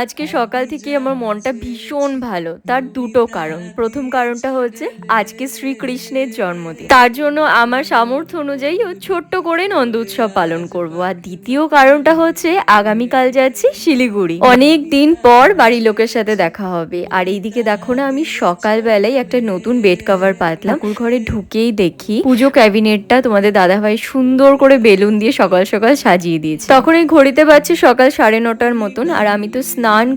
আজকে সকাল থেকে আমার মনটা ভীষণ ভালো, তার দুটো কারণ। প্রথম কারণটা হচ্ছে, আজকে শ্রীকৃষ্ণের জন্মদিন। তার জন্য আমার সামর্থ্য অনুযায়ী ও ছোট্ট করে নন্দ উৎসব পালন করব। আর দ্বিতীয় কারণটা হচ্ছে, আগামীকাল যাচ্ছি শিলিগুড়ি। অনেক দিন পর বাড়ির লোকের সাথে দেখা হবে। আর এইদিকে দেখো না, আমি সকালবেলায় একটা নতুন বেড কভার পাতলাম। ঘরে ঢুকেই দেখি, পুজো ক্যাবিনেটটা তোমাদের দাদাভাই সুন্দর করে বেলুন দিয়ে সকাল সকাল সাজিয়ে দিয়েছে। তখন এই ঘড়িতে পাচ্ছি সকাল সাড়ে নটার মতন, আর আমি তো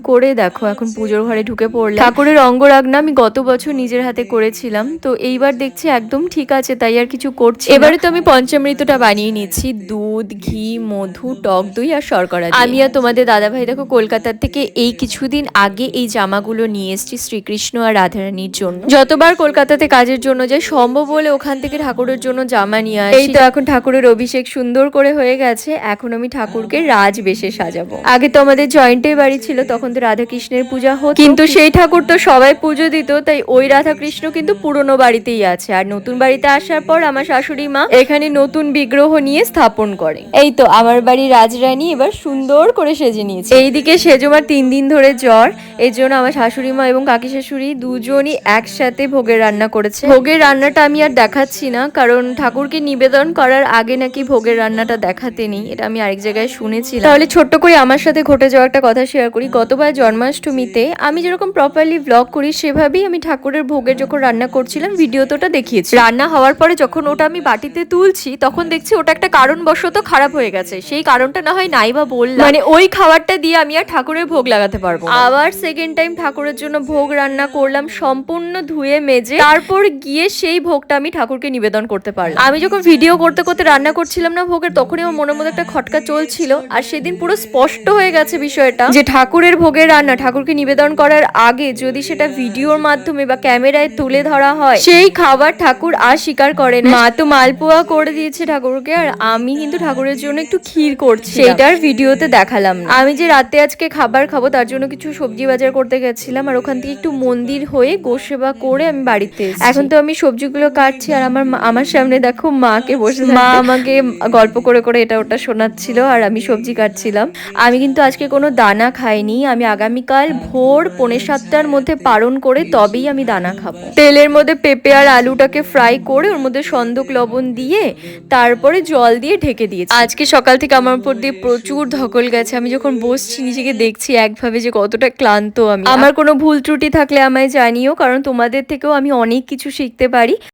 করে দেখো এখন পুজোর ঘরে ঢুকে পড়লাম। ঠাকুরের অঙ্গরাগনা আমি গত বছর নিজের হাতে করেছিলাম তো এইবার দেখছি একদম ঠিক আছে তাই আর কিছু করছি এবারে তো আমি পঞ্চামৃতটা বানিয়ে নিচ্ছি দুধ ঘি মধু টক দই আর শর্করা আমি আর তোমাদের দাদাভাই দেখো কলকাতার থেকে এই কিছুদিন আগে এই জামাগুলো নিয়ে এসেছি শ্রীকৃষ্ণ আর রাধারানীর জন্য। যতবার কলকাতাতে কাজের জন্য যাই সম্ভব হলে ওখান থেকে ঠাকুরের জন্য জামা নিয়ে আসি। এই তো এখন ঠাকুরের অভিষেক সুন্দর করে হয়ে গেছে এখন আমি ঠাকুরকে রাজ বেশে সাজাবো। আগে তো আমাদের জয়েন্টে বাড়ি ছিল তখন তো রাধা কৃষ্ণের পূজা হতো। কিন্তু সেই ঠাকুর তো সবাই পুজো দিত তাই ওই রাধাকৃষ্ণ কিন্তু পুরনো বাড়িতেই আছে। আর নতুন বাড়িতে আসার পর আমার শাশুড়ি মা এখানে নতুন বিগ্রহ নিয়ে স্থাপন করে এই তো আমার বাড়ি রাজরানী এবার সুন্দর করে সেজে নিয়েছে। এইদিকে সেজমার তিন দিন ধরে জ্বর এই জন্য আমার শাশুড়ি মা এবং কাকি শাশুড়ি দুজনই একসাথে ভোগের রান্না করেছে। ভোগের রান্নাটা আমি আর দেখাচ্ছি না কারণ ঠাকুরকে নিবেদন করার আগে নাকি ভোগের রান্নাটা দেখাতে নেই এটা আমি আরেক জায়গায় শুনেছিলাম। তাহলে ছোট্ট করে আমার সাথে ঘটে যাওয়া একটা কথা শেয়ার করি। গতবার জন্মাষ্টমীতে আমি যেরকম প্রপারলি ব্লগ করি সেভাবেই আমি ঠাকুরের ভোগের যখন রান্না করছিলাম ভিডিওতে ওটা দেখিয়েছি। রান্না হওয়ার পরে যখন ওটা আমি বাটিতে তুলছি তখন দেখছি ওটা একটা কারণবশত খারাপ হয়ে গেছে। সেই কারণটা না হয় নাই বা বললাম। মানে ওই খাবারটা দিয়ে আমি আর ঠাকুরের ভোগ লাগাতে পারব আবার সেকেন্ড টাইম ঠাকুরের জন্য ভোগ রান্না করলাম সম্পূর্ণ ধুয়ে মেজে তারপর গিয়ে সেই ভোগটা আমি ঠাকুরকে নিবেদন করতে পারলাম। আমি যখন ভিডিও করতে করতে রান্না করছিলাম না ভোগের তখনই আমার মনের মধ্যে একটা খটকা চলছিল আর সেদিন পুরো স্পষ্ট হয়ে গেছে বিষয়টা যে ঠাকুরের ভোগের রান্না ঠাকুরকে নিবেদন করার আগে যদি সেটা ভিডিওর মাধ্যমে বা ক্যামেরায় তুলে ধরা হয় সেই খাবার ঠাকুর আর স্বীকার করে না। মা তো মালপোয়া করে দিয়েছে ঠাকুরকে আর আমি কিন্তু ঠাকুরের জন্য একটু ক্ষীর করছি। সেটার ভিডিওতে দেখালাম আমি যে রাতে আজকে খাবার খাব তার জন্য কিছু সবজি বাজার করতে গেছিলাম আর ওখান থেকে একটু মন্দির হয়ে গোসেবা করে আমি বাড়িতে এখন তো আমি সবজিগুলো কাটছি আর আমার আমার সামনে দেখো মাকে বসে মা আমাকে গল্প করে করে এটা ওটা শোনাচ্ছিল আর আমি সবজি কাটছিলাম। আমি কিন্তু আজকে কোনো দানা খাইনি। আমি আগামীকাল ভোর পৌনে সাতটার মধ্যে পালন করে তবেই আমি দানা খাব। তেলের মধ্যে পেঁপে আর আলুটাকে ফ্রাই করে ওর মধ্যে সন্দক লবণ দিয়ে তারপরে জল দিয়ে ঢেকে দিয়েছি। আজকে সকাল থেকে আমার উপর দিয়ে প্রচুর ধকল গেছে। আমি যখন বসছি নিজেকে দেখছি একভাবে যে কতটা ক্লান্ত আমি। আমার কোনো ভুল ত্রুটি থাকলে আমায় জানিও কারণ তোমাদের থেকেও আমি অনেক কিছু শিখতে পারি।